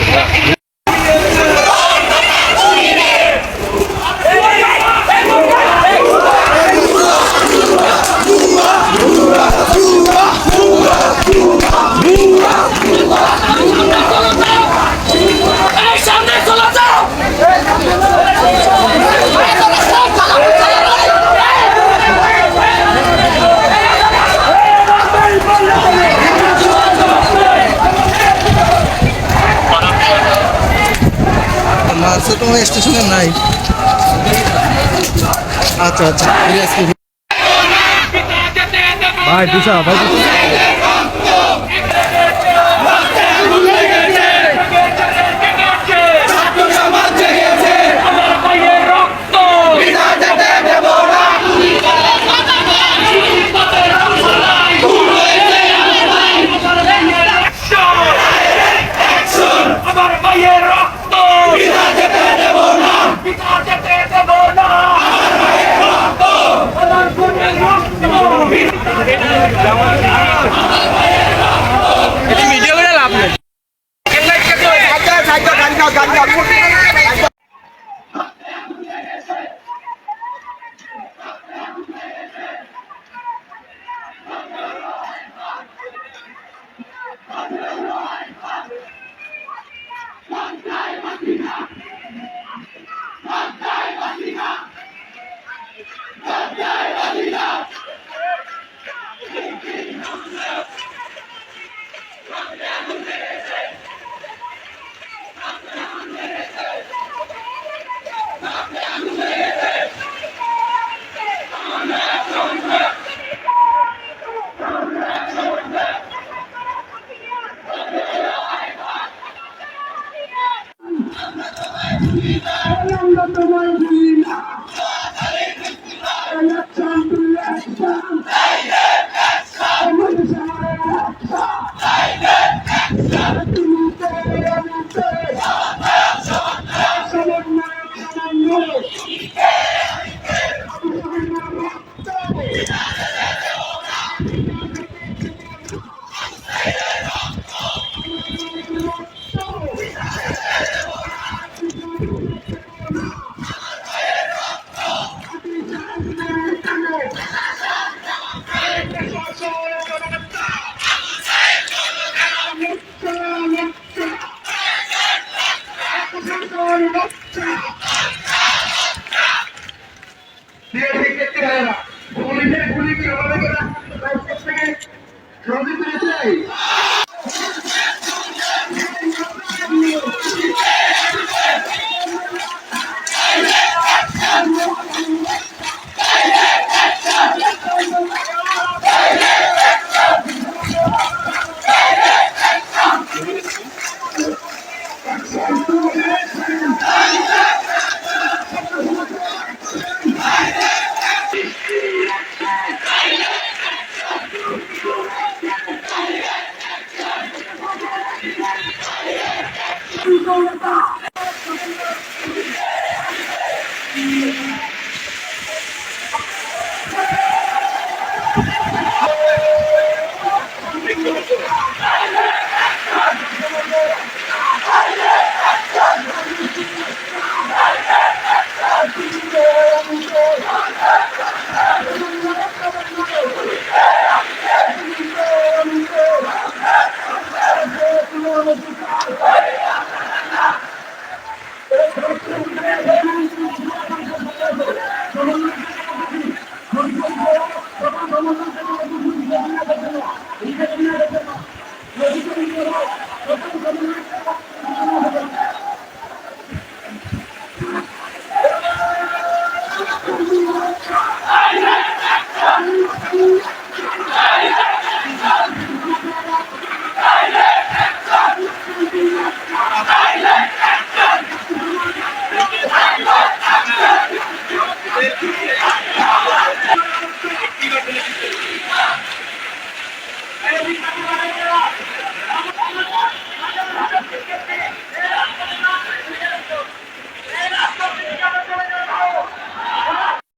ஓகேங்களா তো স্টেশনে নাই। আচ্ছা আচ্ছা। ভাই দিশা ভাই আমরা তোমায় ভুলি না। বিএনপি ক্ষেত্রে হয় না পুলিশের গুলি কি আমাদেরকে রাস্তা থেকে রবি করে চাই Thank you. নদী